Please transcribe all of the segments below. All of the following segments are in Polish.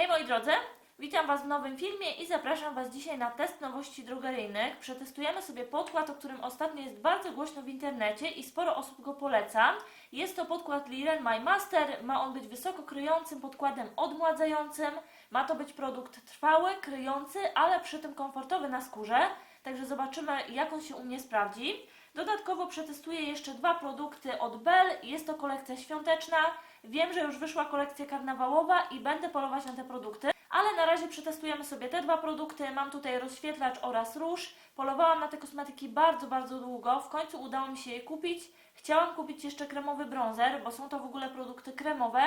Hej moi drodzy, witam Was w nowym filmie i zapraszam Was dzisiaj na test nowości drogeryjnych. Przetestujemy sobie podkład, o którym ostatnio jest bardzo głośno w internecie i sporo osób go poleca. Jest to podkład Liren My Master, ma on być wysoko kryjącym podkładem odmładzającym. Ma to być produkt trwały, kryjący, ale przy tym komfortowy na skórze. Także zobaczymy jak on się u mnie sprawdzi. Dodatkowo przetestuję jeszcze dwa produkty od Bell. Jest to kolekcja świąteczna. Wiem, że już wyszła kolekcja karnawałowa i będę polować na te produkty, ale na razie przetestujemy sobie te dwa produkty. Mam tutaj rozświetlacz oraz róż. Polowałam na te kosmetyki bardzo, bardzo długo. W końcu udało mi się je kupić. Chciałam kupić jeszcze kremowy bronzer, bo są to w ogóle produkty kremowe.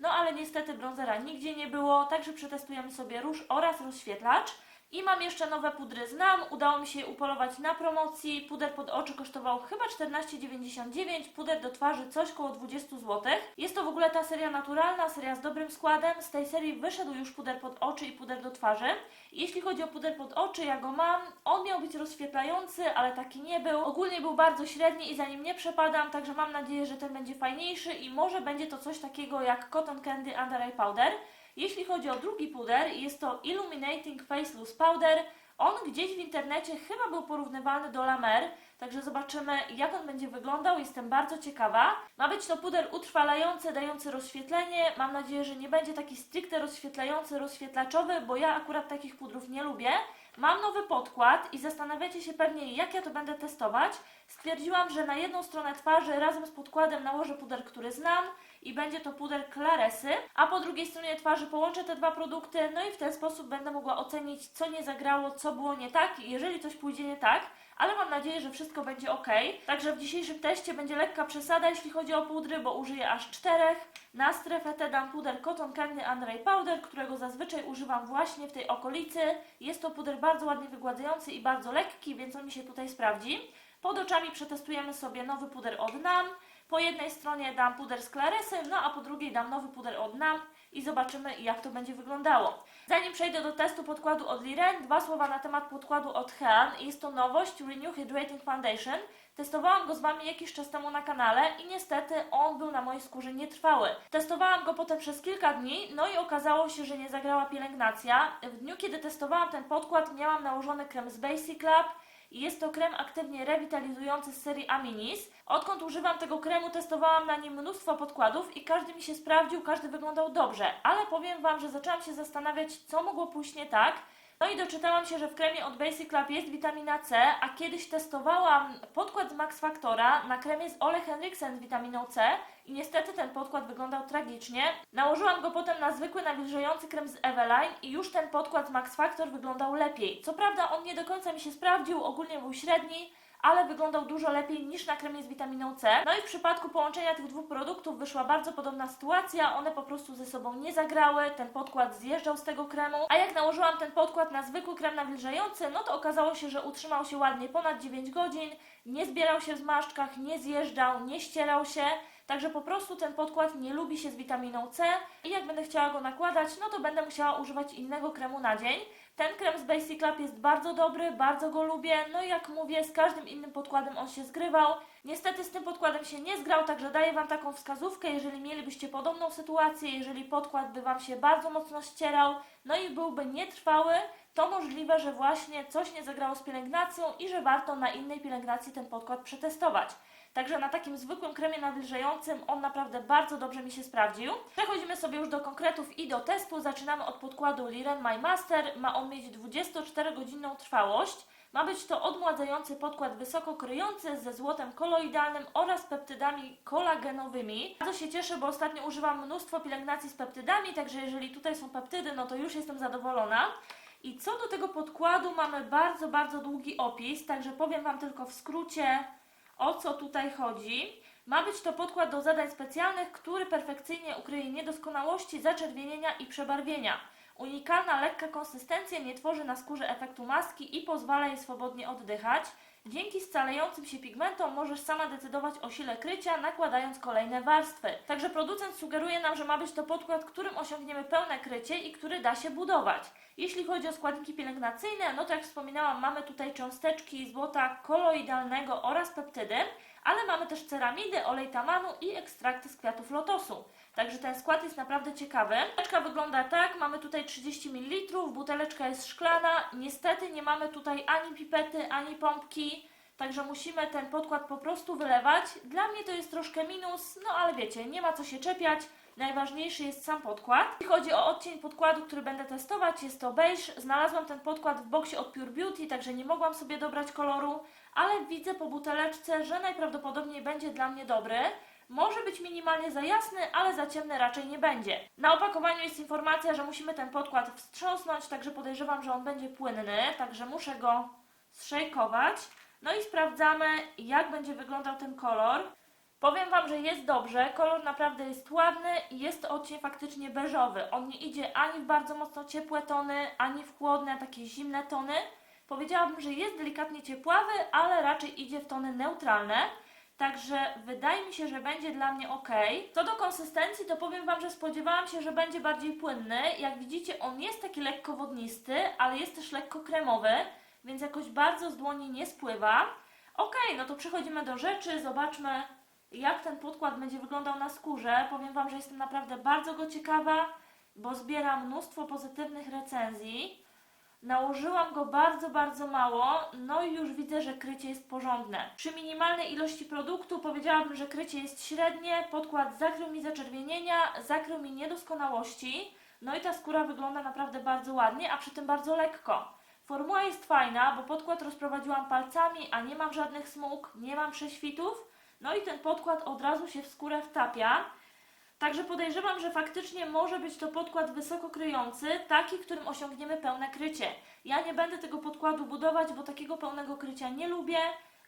No ale niestety bronzera nigdzie nie było, także przetestujemy sobie róż oraz rozświetlacz. I mam jeszcze nowe pudry Znam. Udało mi się je upolować na promocji. Puder pod oczy kosztował chyba 14,99. Puder do twarzy coś koło 20 zł. Jest to w ogóle ta seria naturalna, seria z dobrym składem. Z tej serii wyszedł już puder pod oczy i puder do twarzy. Jeśli chodzi o puder pod oczy, ja go mam. On miał być rozświetlający, ale taki nie był. Ogólnie był bardzo średni i za nim nie przepadam, także mam nadzieję, że ten będzie fajniejszy i może będzie to coś takiego jak Cotton Candy Under Eye Powder. Jeśli chodzi o drugi puder, jest to Illuminating Face Loose Powder. On gdzieś w internecie chyba był porównywalny do La Mer, także zobaczymy jak on będzie wyglądał. Jestem bardzo ciekawa. Ma być to puder utrwalający, dający rozświetlenie. Mam nadzieję, że nie będzie taki stricte rozświetlający, rozświetlaczowy, bo ja akurat takich pudrów nie lubię. Mam nowy podkład i zastanawiacie się pewnie, jak ja to będę testować. Stwierdziłam, że na jedną stronę twarzy razem z podkładem nałożę puder, który znam i będzie to puder Claresy, a po drugiej stronie twarzy połączę te dwa produkty, no i w ten sposób będę mogła ocenić, co nie zagrało, co było nie tak, jeżeli coś pójdzie nie tak, ale mam nadzieję, że wszystko będzie ok. Także w dzisiejszym teście będzie lekka przesada, jeśli chodzi o pudry, bo użyję aż czterech. Na strefę tę dam puder Cotton Candy Under Eye Powder, którego zazwyczaj używam właśnie w tej okolicy. Jest to puder bardzo ładnie wygładzający i bardzo lekki, więc on mi się tutaj sprawdzi. Pod oczami przetestujemy sobie nowy puder od NAM. Po jednej stronie dam puder z Claresy, no a po drugiej dam nowy puder od NAM i zobaczymy jak to będzie wyglądało. Zanim przejdę do testu podkładu od Liren, dwa słowa na temat podkładu od Hean. Jest to nowość Renew Hydrating Foundation. Testowałam go z Wami jakiś czas temu na kanale i niestety on był na mojej skórze nietrwały. Testowałam go potem przez kilka dni, no i okazało się, że nie zagrała pielęgnacja. W dniu, kiedy testowałam ten podkład, miałam nałożony krem z Basic Lab i jest to krem aktywnie rewitalizujący z serii Aminis. Odkąd używam tego kremu, testowałam na nim mnóstwo podkładów i każdy mi się sprawdził, każdy wyglądał dobrze, ale powiem Wam, że zaczęłam się zastanawiać, co mogło pójść nie tak. No i doczytałam się, że w kremie od Basic Lab jest witamina C, a kiedyś testowałam podkład z Max Factora na kremie z Ole Henriksen z witaminą C i niestety ten podkład wyglądał tragicznie. Nałożyłam go potem na zwykły nawilżający krem z Eveline i już ten podkład z Max Factor wyglądał lepiej. Co prawda on nie do końca mi się sprawdził, ogólnie był średni, ale wyglądał dużo lepiej niż na kremie z witaminą C. No i w przypadku połączenia tych dwóch produktów wyszła bardzo podobna sytuacja. One po prostu ze sobą nie zagrały, ten podkład zjeżdżał z tego kremu, a jak nałożyłam ten podkład na zwykły krem nawilżający, no to okazało się, że utrzymał się ładnie ponad 9 godzin, nie zbierał się w zmarszczkach, nie zjeżdżał, nie ścierał się. Także po prostu ten podkład nie lubi się z witaminą C i jak będę chciała go nakładać, no to będę musiała używać innego kremu na dzień. Ten krem z Basic Lab jest bardzo dobry, bardzo go lubię. No i jak mówię, z każdym innym podkładem on się zgrywał. Niestety z tym podkładem się nie zgrał, także daję Wam taką wskazówkę, jeżeli mielibyście podobną sytuację, jeżeli podkład by Wam się bardzo mocno ścierał, no i byłby nietrwały, to możliwe, że właśnie coś nie zagrało z pielęgnacją i że warto na innej pielęgnacji ten podkład przetestować. Także na takim zwykłym kremie nawilżającym on naprawdę bardzo dobrze mi się sprawdził. Przechodzimy sobie już do konkretów i do testu. Zaczynamy od podkładu Liren My Master. Ma on mieć 24-godzinną trwałość. Ma być to odmładzający podkład wysoko kryjący ze złotem koloidalnym oraz peptydami kolagenowymi. Bardzo się cieszę, bo ostatnio używam mnóstwo pielęgnacji z peptydami, także jeżeli tutaj są peptydy, no to już jestem zadowolona. I co do tego podkładu mamy bardzo, bardzo długi opis, także powiem Wam tylko w skrócie o co tutaj chodzi. Ma być to podkład do zadań specjalnych, który perfekcyjnie ukryje niedoskonałości, zaczerwienienia i przebarwienia. Unikalna, lekka konsystencja nie tworzy na skórze efektu maski i pozwala jej swobodnie oddychać. Dzięki scalającym się pigmentom możesz sama decydować o sile krycia, nakładając kolejne warstwy. Także producent sugeruje nam, że ma być to podkład, którym osiągniemy pełne krycie i który da się budować. Jeśli chodzi o składniki pielęgnacyjne, no to jak wspominałam, mamy tutaj cząsteczki złota koloidalnego oraz peptydy, ale mamy też ceramidy, olej tamanu i ekstrakty z kwiatów lotosu. Także ten skład jest naprawdę ciekawy. Buteleczka wygląda tak, mamy tutaj 30 ml, buteleczka jest szklana. Niestety nie mamy tutaj ani pipety, ani pompki, także musimy ten podkład po prostu wylewać. Dla mnie to jest troszkę minus, no ale wiecie, nie ma co się czepiać. Najważniejszy jest sam podkład. Jeśli chodzi o odcień podkładu, który będę testować, jest to beige. Znalazłam ten podkład w boksie od Pure Beauty, także nie mogłam sobie dobrać koloru, ale widzę po buteleczce, że najprawdopodobniej będzie dla mnie dobry. Może być minimalnie za jasny, ale za ciemny raczej nie będzie. Na opakowaniu jest informacja, że musimy ten podkład wstrząsnąć, także podejrzewam, że on będzie płynny, także muszę go zszejkować. No i sprawdzamy, jak będzie wyglądał ten kolor. Powiem Wam, że jest dobrze, kolor naprawdę jest ładny i jest odcień faktycznie beżowy. On nie idzie ani w bardzo mocno ciepłe tony, ani w chłodne, takie zimne tony. Powiedziałabym, że jest delikatnie ciepławy, ale raczej idzie w tony neutralne. Także wydaje mi się, że będzie dla mnie ok. Co do konsystencji, to powiem Wam, że spodziewałam się, że będzie bardziej płynny. Jak widzicie, on jest taki lekko wodnisty, ale jest też lekko kremowy, więc jakoś bardzo z dłoni nie spływa. Ok, no to przechodzimy do rzeczy, zobaczmy jak ten podkład będzie wyglądał na skórze. Powiem Wam, że jestem naprawdę bardzo go ciekawa, bo zbieram mnóstwo pozytywnych recenzji. Nałożyłam go bardzo, bardzo mało, no i już widzę, że krycie jest porządne. Przy minimalnej ilości produktu powiedziałabym, że krycie jest średnie, podkład zakrył mi zaczerwienienia, zakrył mi niedoskonałości, no i ta skóra wygląda naprawdę bardzo ładnie, a przy tym bardzo lekko. Formuła jest fajna, bo podkład rozprowadziłam palcami, a nie mam żadnych smug, nie mam prześwitów, no i ten podkład od razu się w skórę wtapia. Także podejrzewam, że faktycznie może być to podkład wysoko kryjący, taki, którym osiągniemy pełne krycie. Ja nie będę tego podkładu budować, bo takiego pełnego krycia nie lubię.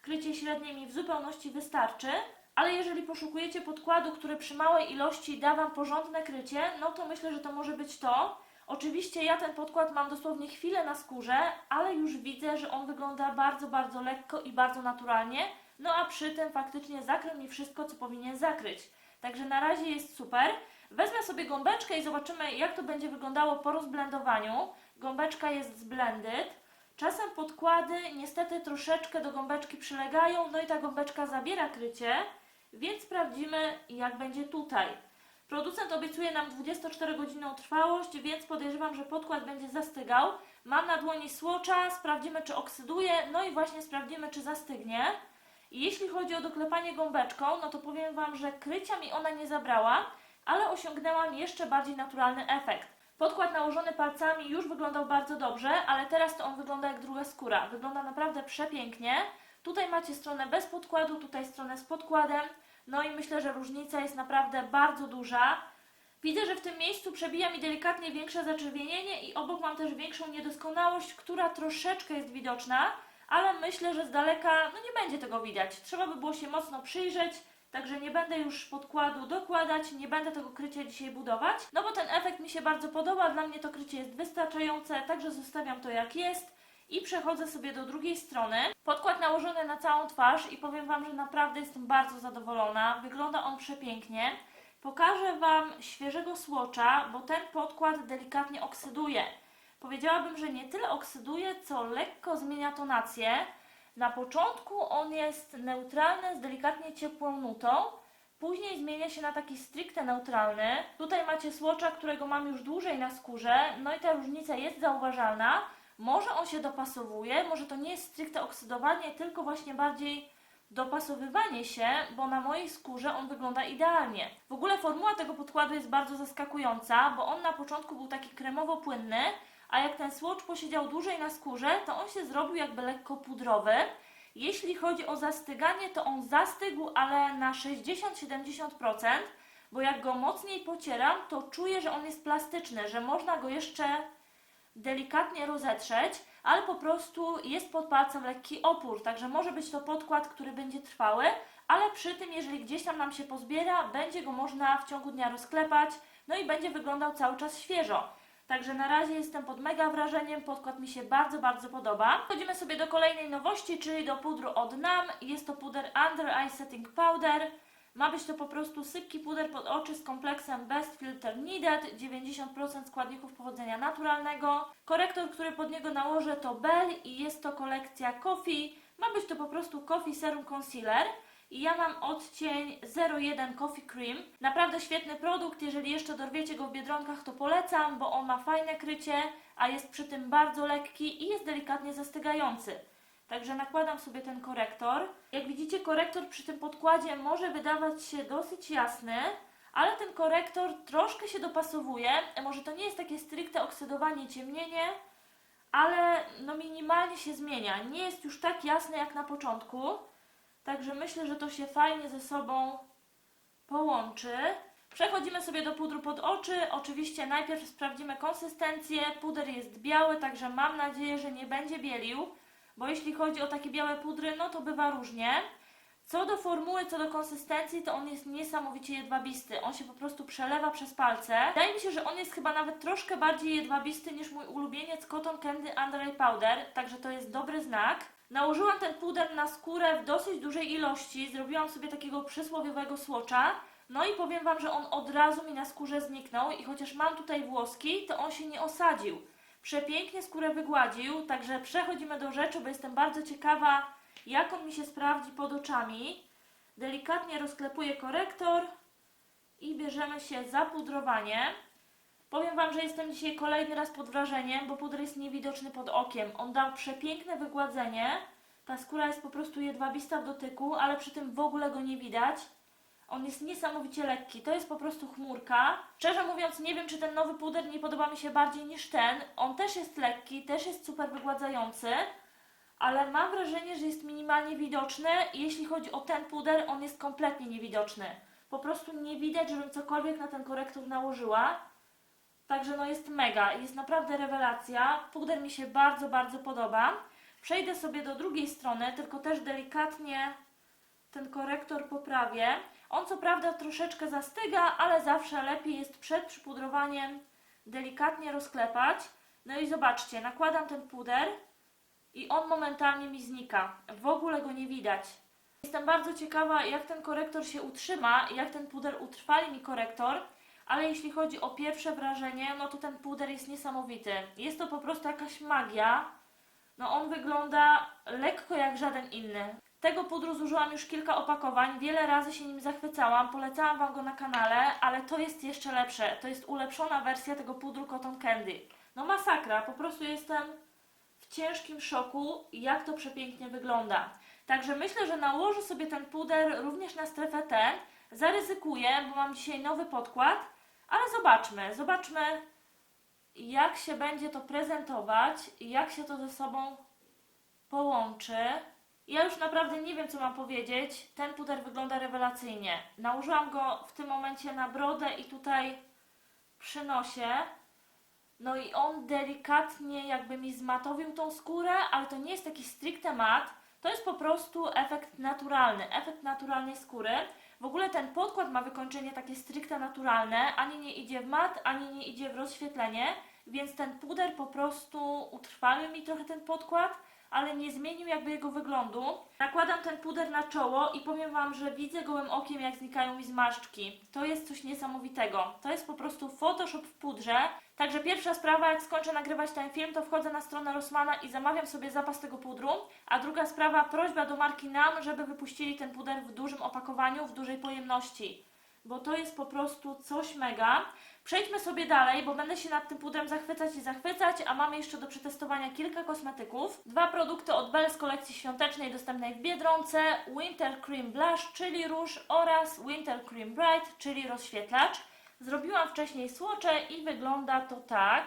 Krycie średnie mi w zupełności wystarczy. Ale jeżeli poszukujecie podkładu, który przy małej ilości da Wam porządne krycie, no to myślę, że to może być to. Oczywiście ja ten podkład mam dosłownie chwilę na skórze, ale już widzę, że on wygląda bardzo, bardzo lekko i bardzo naturalnie. No a przy tym faktycznie zakrył mi wszystko, co powinien zakryć. Także na razie jest super. Wezmę sobie gąbeczkę i zobaczymy, jak to będzie wyglądało po rozblendowaniu. Gąbeczka jest z Blended. Czasem podkłady niestety troszeczkę do gąbeczki przylegają, no i ta gąbeczka zabiera krycie, więc sprawdzimy, jak będzie tutaj. Producent obiecuje nam 24-godzinną trwałość, więc podejrzewam, że podkład będzie zastygał. Mam na dłoni słocza, sprawdzimy, czy oksyduje, no i właśnie sprawdzimy, czy zastygnie. I jeśli chodzi o doklepanie gąbeczką, no to powiem Wam, że krycia mi ona nie zabrała, ale osiągnęłam jeszcze bardziej naturalny efekt. Podkład nałożony palcami już wyglądał bardzo dobrze, ale teraz to on wygląda jak druga skóra. Wygląda naprawdę przepięknie. Tutaj macie stronę bez podkładu, tutaj stronę z podkładem. No i myślę, że różnica jest naprawdę bardzo duża. Widzę, że w tym miejscu przebija mi delikatnie większe zaczerwienienie i obok mam też większą niedoskonałość, która troszeczkę jest widoczna ale myślę, że z daleka no nie będzie tego widać. Trzeba by było się mocno przyjrzeć, także nie będę już podkładu dokładać, nie będę tego krycia dzisiaj budować, no bo ten efekt mi się bardzo podoba, dla mnie to krycie jest wystarczające, także zostawiam to jak jest i przechodzę sobie do drugiej strony. Podkład nałożony na całą twarz i powiem Wam, że naprawdę jestem bardzo zadowolona, wygląda on przepięknie. Pokażę Wam świeżego słocza, bo ten podkład delikatnie oksyduje. Powiedziałabym, że nie tyle oksyduje, co lekko zmienia tonację. Na początku on jest neutralny z delikatnie ciepłą nutą, później zmienia się na taki stricte neutralny. Tutaj macie słocza, którego mam już dłużej na skórze, no i ta różnica jest zauważalna. Może on się dopasowuje, może to nie jest stricte oksydowanie, tylko właśnie bardziej dopasowywanie się, bo na mojej skórze on wygląda idealnie. W ogóle formuła tego podkładu jest bardzo zaskakująca, bo on na początku był taki kremowo-płynny, a jak ten słocz posiedział dłużej na skórze, to on się zrobił jakby lekko pudrowy. Jeśli chodzi o zastyganie, to on zastygł, ale na 60-70%, bo jak go mocniej pocieram, to czuję, że on jest plastyczny, że można go jeszcze delikatnie rozetrzeć, ale po prostu jest pod palcem lekki opór, także może być to podkład, który będzie trwały, ale przy tym, jeżeli gdzieś tam nam się pozbiera, będzie go można w ciągu dnia rozklepać, no i będzie wyglądał cały czas świeżo. Także na razie jestem pod mega wrażeniem, podkład mi się bardzo, bardzo podoba. Chodzimy sobie do kolejnej nowości, czyli do pudru od NAM. Jest to puder Under Eye Setting Powder. Ma być to po prostu sypki puder pod oczy z kompleksem Best Filter Needed, 90% składników pochodzenia naturalnego. Korektor, który pod niego nałożę to Bell i jest to kolekcja Coffee. Ma być to po prostu Coffee Serum Concealer. I ja mam odcień 01 Coffee Cream. Naprawdę świetny produkt, jeżeli jeszcze dorwiecie go w Biedronkach to polecam, bo on ma fajne krycie, a jest przy tym bardzo lekki i jest delikatnie zastygający. Także nakładam sobie ten korektor. Jak widzicie, korektor przy tym podkładzie może wydawać się dosyć jasny, ale ten korektor troszkę się dopasowuje. Może to nie jest takie stricte oksydowanie, ciemnienie, ale no minimalnie się zmienia. Nie jest już tak jasny jak na początku. Także myślę, że to się fajnie ze sobą połączy. Przechodzimy sobie do pudru pod oczy. Oczywiście najpierw sprawdzimy konsystencję. Puder jest biały, także mam nadzieję, że nie będzie bielił, bo jeśli chodzi o takie białe pudry, no to bywa różnie. Co do formuły, co do konsystencji, to on jest niesamowicie jedwabisty. On się po prostu przelewa przez palce. Wydaje mi się, że on jest chyba nawet troszkę bardziej jedwabisty niż mój ulubieniec Cotton Candy Under Powder, także to jest dobry znak. Nałożyłam ten puder na skórę w dosyć dużej ilości, zrobiłam sobie takiego przysłowiowego słocza. No i powiem Wam, że on od razu mi na skórze zniknął i chociaż mam tutaj włoski, to on się nie osadził. Przepięknie skórę wygładził, także przechodzimy do rzeczy, bo jestem bardzo ciekawa, jak on mi się sprawdzi pod oczami. Delikatnie rozklepuję korektor i bierzemy się za pudrowanie. Powiem Wam, że jestem dzisiaj kolejny raz pod wrażeniem, bo puder jest niewidoczny pod okiem. On dał przepiękne wygładzenie. Ta skóra jest po prostu jedwabista w dotyku, ale przy tym w ogóle go nie widać. On jest niesamowicie lekki. To jest po prostu chmurka. Szczerze mówiąc, nie wiem, czy ten nowy puder nie podoba mi się bardziej niż ten. On też jest lekki, też jest super wygładzający, ale mam wrażenie, że jest minimalnie widoczny. Jeśli chodzi o ten puder, on jest kompletnie niewidoczny. Po prostu nie widać, żebym cokolwiek na ten korektor nałożyła. Także no jest mega, jest naprawdę rewelacja. Puder mi się bardzo, bardzo podoba. Przejdę sobie do drugiej strony, tylko też delikatnie ten korektor poprawię. On co prawda troszeczkę zastyga, ale zawsze lepiej jest przed przypudrowaniem delikatnie rozklepać. No i zobaczcie, nakładam ten puder i on momentalnie mi znika. W ogóle go nie widać. Jestem bardzo ciekawa, jak ten korektor się utrzyma jak ten puder utrwali mi korektor. Ale jeśli chodzi o pierwsze wrażenie, no to ten puder jest niesamowity. Jest to po prostu jakaś magia. No on wygląda lekko jak żaden inny. Tego pudru zużyłam już kilka opakowań, wiele razy się nim zachwycałam, polecałam Wam go na kanale, ale to jest jeszcze lepsze. To jest ulepszona wersja tego pudru Cotton Candy. No masakra, po prostu jestem w ciężkim szoku, jak to przepięknie wygląda. Także myślę, że nałożę sobie ten puder również na strefę T. Zaryzykuję, bo mam dzisiaj nowy podkład, ale zobaczmy, zobaczmy jak się będzie to prezentować jak się to ze sobą połączy. Ja już naprawdę nie wiem, co mam powiedzieć. Ten puder wygląda rewelacyjnie. Nałożyłam go w tym momencie na brodę i tutaj przy nosie. No i on delikatnie jakby mi zmatowił tą skórę, ale to nie jest taki stricte mat. To jest po prostu efekt naturalny, efekt naturalnej skóry. W ogóle ten podkład ma wykończenie takie stricte naturalne, ani nie idzie w mat, ani nie idzie w rozświetlenie, więc ten puder po prostu utrwalił mi trochę ten podkład, ale nie zmienił jakby jego wyglądu. Nakładam ten puder na czoło i powiem Wam, że widzę gołym okiem jak znikają mi zmarszczki. To jest coś niesamowitego. To jest po prostu Photoshop w pudrze. Także pierwsza sprawa, jak skończę nagrywać ten film, to wchodzę na stronę Rossmana i zamawiam sobie zapas tego pudru. A druga sprawa, prośba do marki NAM, żeby wypuścili ten puder w dużym opakowaniu, w dużej pojemności. Bo to jest po prostu coś mega. Przejdźmy sobie dalej, bo będę się nad tym pudrem zachwycać i zachwycać, a mamy jeszcze do przetestowania kilka kosmetyków. Dwa produkty od Belle z kolekcji świątecznej dostępnej w Biedronce. Winter Cream Blush, czyli róż oraz Winter Cream Bright, czyli rozświetlacz. Zrobiłam wcześniej słocze i wygląda to tak.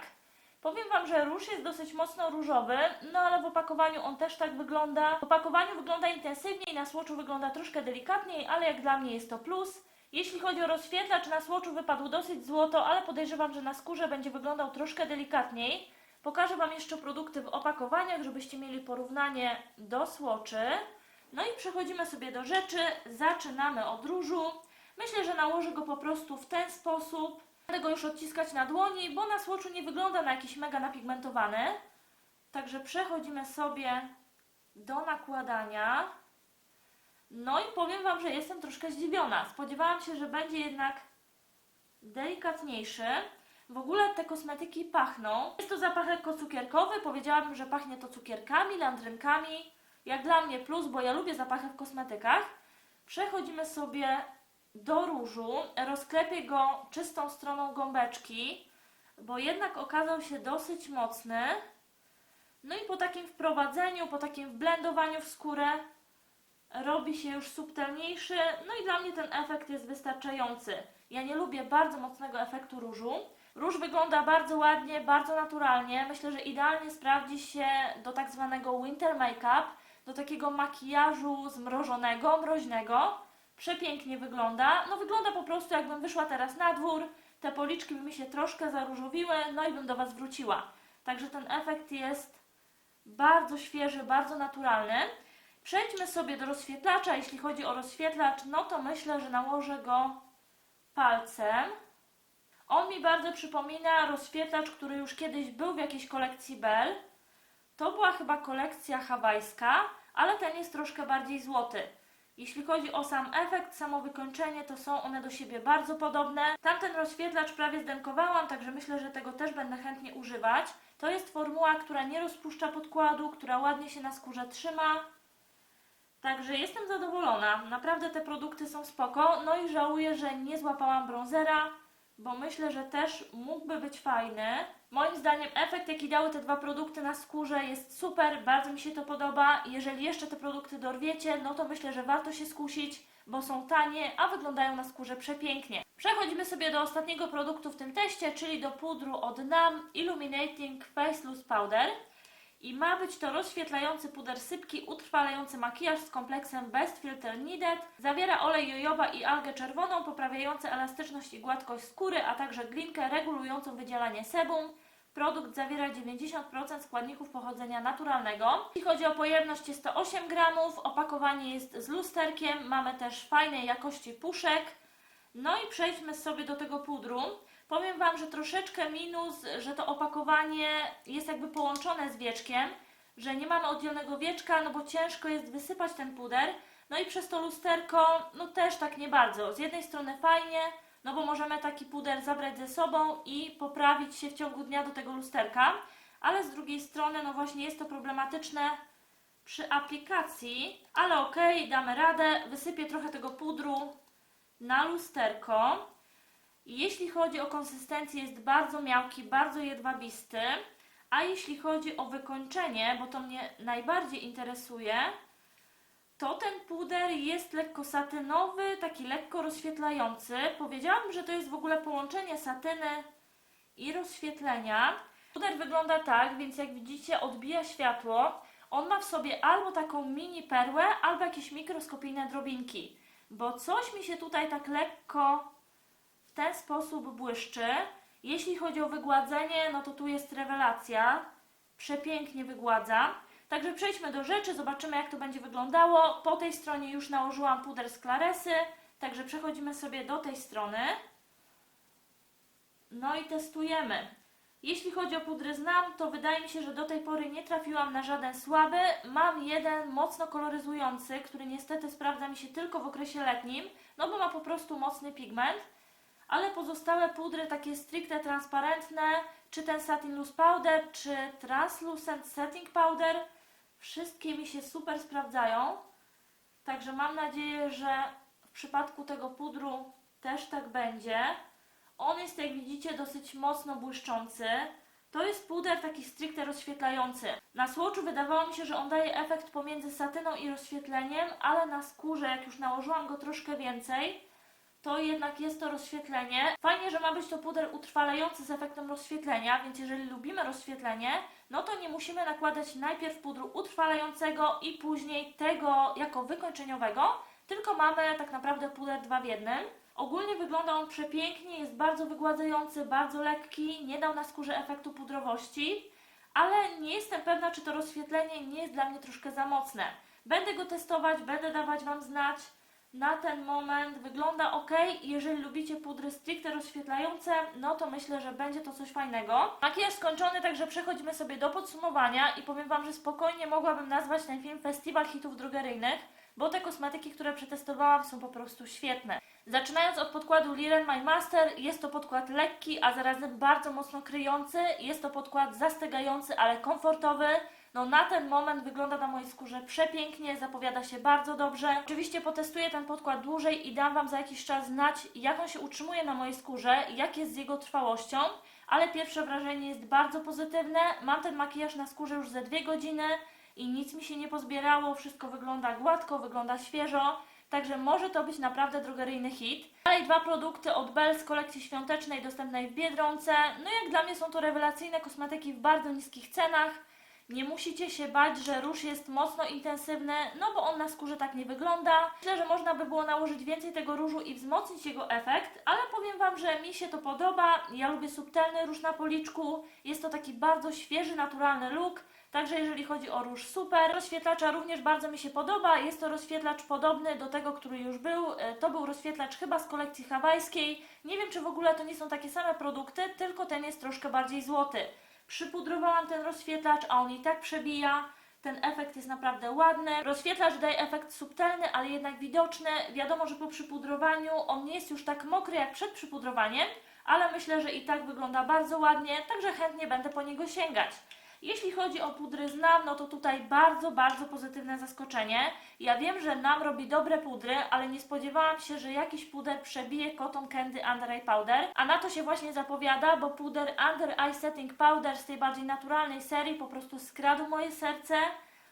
Powiem Wam, że róż jest dosyć mocno różowy, no ale w opakowaniu on też tak wygląda. W opakowaniu wygląda intensywniej, na słoczu wygląda troszkę delikatniej, ale jak dla mnie jest to plus. Jeśli chodzi o rozświetlacz, na słoczu wypadł dosyć złoto, ale podejrzewam, że na skórze będzie wyglądał troszkę delikatniej. Pokażę Wam jeszcze produkty w opakowaniach, żebyście mieli porównanie do słoczy. No i przechodzimy sobie do rzeczy. Zaczynamy od różu. Myślę, że nałożę go po prostu w ten sposób. Będę go już odciskać na dłoni, bo na słoczu nie wygląda na jakiś mega napigmentowany. Także przechodzimy sobie do nakładania. No i powiem Wam, że jestem troszkę zdziwiona. Spodziewałam się, że będzie jednak delikatniejszy. W ogóle te kosmetyki pachną. Jest to zapach lekko cukierkowy. Powiedziałabym, że pachnie to cukierkami, landrynkami. Jak dla mnie plus, bo ja lubię zapachy w kosmetykach. Przechodzimy sobie do różu. Rozklepię go czystą stroną gąbeczki, bo jednak okazał się dosyć mocny. No i po takim wprowadzeniu, po takim wblendowaniu w skórę robi się już subtelniejszy, no i dla mnie ten efekt jest wystarczający. Ja nie lubię bardzo mocnego efektu różu. Róż wygląda bardzo ładnie, bardzo naturalnie. Myślę, że idealnie sprawdzi się do tak zwanego winter make-up, do takiego makijażu zmrożonego, mroźnego. Przepięknie wygląda. No wygląda po prostu jakbym wyszła teraz na dwór, te policzki by mi się troszkę zaróżowiły, no i bym do Was wróciła. Także ten efekt jest bardzo świeży, bardzo naturalny. Przejdźmy sobie do rozświetlacza. Jeśli chodzi o rozświetlacz, no to myślę, że nałożę go palcem. On mi bardzo przypomina rozświetlacz, który już kiedyś był w jakiejś kolekcji Bell. To była chyba kolekcja hawajska, ale ten jest troszkę bardziej złoty. Jeśli chodzi o sam efekt, samo wykończenie, to są one do siebie bardzo podobne. Tamten rozświetlacz prawie zdenkowałam, także myślę, że tego też będę chętnie używać. To jest formuła, która nie rozpuszcza podkładu, która ładnie się na skórze trzyma. Także jestem zadowolona. Naprawdę te produkty są spoko. No i żałuję, że nie złapałam bronzera, bo myślę, że też mógłby być fajny. Moim zdaniem efekt, jaki dały te dwa produkty na skórze jest super, bardzo mi się to podoba. Jeżeli jeszcze te produkty dorwiecie, no to myślę, że warto się skusić, bo są tanie, a wyglądają na skórze przepięknie. Przechodzimy sobie do ostatniego produktu w tym teście, czyli do pudru od NAM Illuminating Face Loose Powder. I ma być to rozświetlający puder sypki, utrwalający makijaż z kompleksem Best Filter Needed. Zawiera olej jojoba i algę czerwoną, poprawiające elastyczność i gładkość skóry, a także glinkę regulującą wydzielanie sebum. Produkt zawiera 90% składników pochodzenia naturalnego. Jeśli chodzi o pojemność, jest to 8 gramów. Opakowanie jest z lusterkiem. Mamy też fajnej jakości puszek. No i przejdźmy sobie do tego pudru. Powiem Wam, że troszeczkę minus, że to opakowanie jest jakby połączone z wieczkiem, że nie mamy oddzielnego wieczka, no bo ciężko jest wysypać ten puder. No i przez to lusterko, no też tak nie bardzo. Z jednej strony fajnie, no bo możemy taki puder zabrać ze sobą i poprawić się w ciągu dnia do tego lusterka, ale z drugiej strony, no właśnie jest to problematyczne przy aplikacji, ale okej, damy radę. Wysypię trochę tego pudru na lusterko. Jeśli chodzi o konsystencję, jest bardzo miałki, bardzo jedwabisty. A jeśli chodzi o wykończenie, bo to mnie najbardziej interesuje, to ten puder jest lekko satynowy, taki lekko rozświetlający. Powiedziałabym, że to jest w ogóle połączenie satyny i rozświetlenia. Puder wygląda tak, więc jak widzicie, odbija światło. On ma w sobie albo taką mini perłę, albo jakieś mikroskopijne drobinki. Bo coś mi się tutaj tak lekko w ten sposób błyszczy. Jeśli chodzi o wygładzenie, no to tu jest rewelacja. Przepięknie wygładza. Także przejdźmy do rzeczy, zobaczymy jak to będzie wyglądało. Po tej stronie już nałożyłam puder z Claresy, także przechodzimy sobie do tej strony. No i testujemy. Jeśli chodzi o pudry znam, to wydaje mi się, że do tej pory nie trafiłam na żaden słaby. Mam jeden mocno koloryzujący, który niestety sprawdza mi się tylko w okresie letnim, no bo ma po prostu mocny pigment ale pozostałe pudry takie stricte transparentne, czy ten Satin Loose Powder, czy Translucent Setting Powder, wszystkie mi się super sprawdzają. Także mam nadzieję, że w przypadku tego pudru też tak będzie. On jest, jak widzicie, dosyć mocno błyszczący. To jest puder taki stricte rozświetlający. Na słoczu wydawało mi się, że on daje efekt pomiędzy satyną i rozświetleniem, ale na skórze, jak już nałożyłam go troszkę więcej, to jednak jest to rozświetlenie. Fajnie, że ma być to puder utrwalający z efektem rozświetlenia, więc jeżeli lubimy rozświetlenie, no to nie musimy nakładać najpierw pudru utrwalającego i później tego jako wykończeniowego, tylko mamy tak naprawdę puder dwa w jednym. Ogólnie wygląda on przepięknie, jest bardzo wygładzający, bardzo lekki, nie dał na skórze efektu pudrowości, ale nie jestem pewna, czy to rozświetlenie nie jest dla mnie troszkę za mocne. Będę go testować, będę dawać Wam znać na ten moment wygląda ok. Jeżeli lubicie pudry stricte rozświetlające, no to myślę, że będzie to coś fajnego. Makijaż skończony, także przechodzimy sobie do podsumowania i powiem Wam, że spokojnie mogłabym nazwać ten film Festiwal Hitów Drogeryjnych, bo te kosmetyki, które przetestowałam są po prostu świetne. Zaczynając od podkładu Liren My Master, jest to podkład lekki, a zarazem bardzo mocno kryjący. Jest to podkład zastygający, ale komfortowy. No na ten moment wygląda na mojej skórze przepięknie, zapowiada się bardzo dobrze. Oczywiście potestuję ten podkład dłużej i dam Wam za jakiś czas znać, jak on się utrzymuje na mojej skórze, jak jest z jego trwałością. Ale pierwsze wrażenie jest bardzo pozytywne. Mam ten makijaż na skórze już ze dwie godziny i nic mi się nie pozbierało. Wszystko wygląda gładko, wygląda świeżo. Także może to być naprawdę drogeryjny hit. Dalej dwa produkty od Bell z kolekcji świątecznej dostępnej w Biedronce. No jak dla mnie są to rewelacyjne kosmetyki w bardzo niskich cenach. Nie musicie się bać, że róż jest mocno intensywny, no bo on na skórze tak nie wygląda. Myślę, że można by było nałożyć więcej tego różu i wzmocnić jego efekt, ale powiem Wam, że mi się to podoba. Ja lubię subtelny róż na policzku. Jest to taki bardzo świeży, naturalny look. Także jeżeli chodzi o róż, super. Rozświetlacza również bardzo mi się podoba. Jest to rozświetlacz podobny do tego, który już był. E, To był rozświetlacz chyba z kolekcji hawajskiej. Nie wiem, czy w ogóle to nie są takie same produkty, tylko ten jest troszkę bardziej złoty. Przypudrowałam ten rozświetlacz, a on i tak przebija. Ten efekt jest naprawdę ładny. Rozświetlacz daje efekt subtelny, ale jednak widoczny. Wiadomo, że po przypudrowaniu on nie jest już tak mokry jak przed przypudrowaniem, ale myślę, że i tak wygląda bardzo ładnie, także chętnie będę po niego sięgać. Jeśli chodzi o pudry z NAM, no to tutaj bardzo, bardzo pozytywne zaskoczenie. Ja wiem, że NAM robi dobre pudry, ale nie spodziewałam się, że jakiś puder przebije Cotton Candy Under Eye Powder. A na to się właśnie zapowiada, bo puder Under Eye Setting Powder z tej bardziej naturalnej serii po prostu skradł moje serce.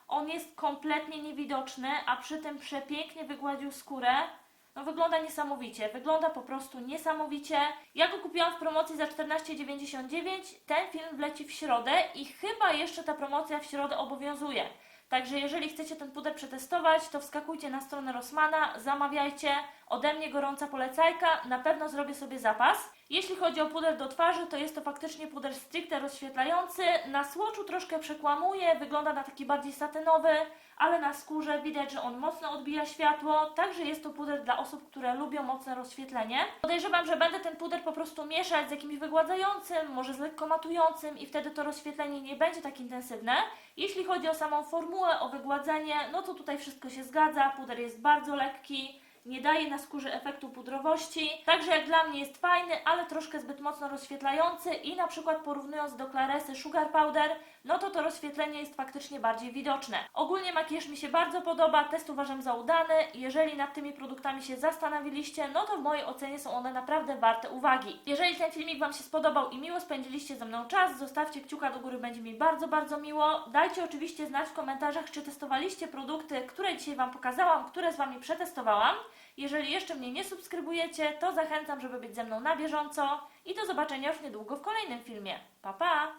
On jest kompletnie niewidoczny, a przy tym przepięknie wygładził skórę. No wygląda niesamowicie, wygląda po prostu niesamowicie. Ja go kupiłam w promocji za 14,99. Ten film wleci w środę i chyba jeszcze ta promocja w środę obowiązuje. Także jeżeli chcecie ten puder przetestować, to wskakujcie na stronę Rossmana, zamawiajcie. Ode mnie gorąca polecajka, na pewno zrobię sobie zapas. Jeśli chodzi o puder do twarzy, to jest to faktycznie puder stricte rozświetlający. Na słoczu troszkę przekłamuje, wygląda na taki bardziej satynowy, ale na skórze widać, że on mocno odbija światło, także jest to puder dla osób, które lubią mocne rozświetlenie. Podejrzewam, że będę ten puder po prostu mieszać z jakimś wygładzającym, może z lekko matującym i wtedy to rozświetlenie nie będzie tak intensywne. Jeśli chodzi o samą formułę, o wygładzenie, no to tutaj wszystko się zgadza, puder jest bardzo lekki, nie daje na skórze efektu pudrowości. Także jak dla mnie jest fajny, ale troszkę zbyt mocno rozświetlający i na przykład porównując do Claresy Sugar Powder, no to to rozświetlenie jest faktycznie bardziej widoczne. Ogólnie makijaż mi się bardzo podoba, test uważam za udany. Jeżeli nad tymi produktami się zastanowiliście, no to w mojej ocenie są one naprawdę warte uwagi. Jeżeli ten filmik Wam się spodobał i miło spędziliście ze mną czas, zostawcie kciuka do góry, będzie mi bardzo, bardzo miło. Dajcie oczywiście znać w komentarzach, czy testowaliście produkty, które dzisiaj Wam pokazałam, które z Wami przetestowałam. Jeżeli jeszcze mnie nie subskrybujecie, to zachęcam, żeby być ze mną na bieżąco i do zobaczenia już niedługo w kolejnym filmie. Pa, pa!